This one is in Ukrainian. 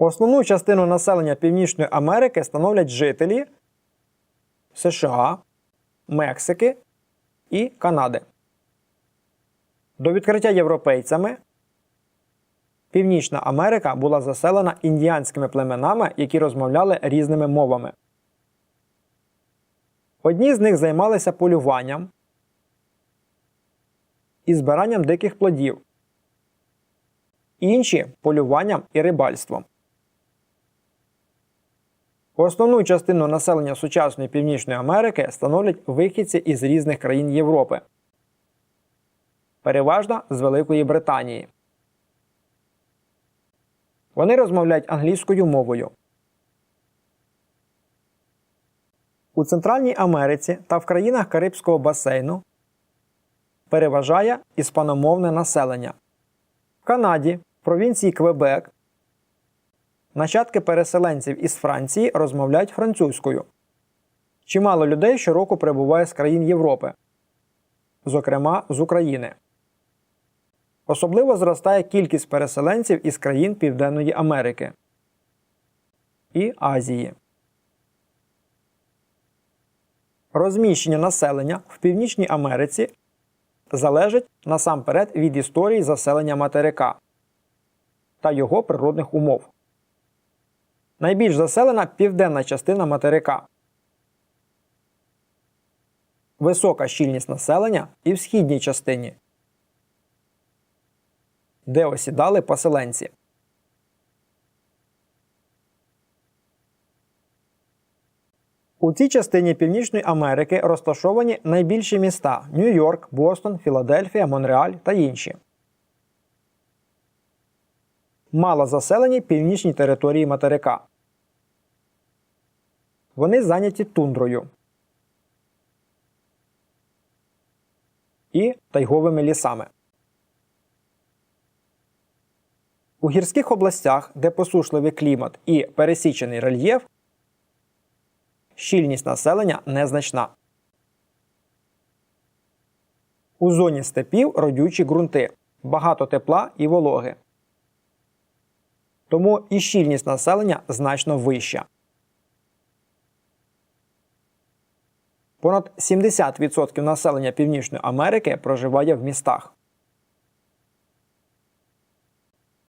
Основну частину населення Північної Америки становлять жителі США, Мексики і Канади. До відкриття європейцями Північна Америка була заселена індіанськими племенами, які розмовляли різними мовами. Одні з них займалися полюванням і збиранням диких плодів, інші полюванням і рибальством. Основну частину населення сучасної Північної Америки становлять вихідці із різних країн Європи, переважно з Великої Британії. Вони розмовляють англійською мовою. У Центральній Америці та в країнах Карибського басейну переважає іспаномовне населення. В Канаді, провінції Квебек, нащадки переселенців із Франції розмовляють французькою. Чимало людей щороку прибуває з країн Європи, зокрема з України. Особливо зростає кількість переселенців із країн Південної Америки і Азії. Розміщення населення в Північній Америці залежить насамперед від історії заселення материка та його природних умов. Найбільш заселена південна частина материка. Висока щільність населення і в східній частині, де осідали поселенці. У цій частині Північної Америки розташовані найбільші міста Нью-Йорк, Бостон, Філадельфія, Монреаль та інші. Мало заселені північні території материка. Вони зайняті тундрою і тайговими лісами. У гірських областях, де посушливий клімат і пересічений рельєф, щільність населення незначна. У зоні степів родючі ґрунти, багато тепла і вологи. Тому і щільність населення значно вища. Понад 70% населення Північної Америки проживає в містах.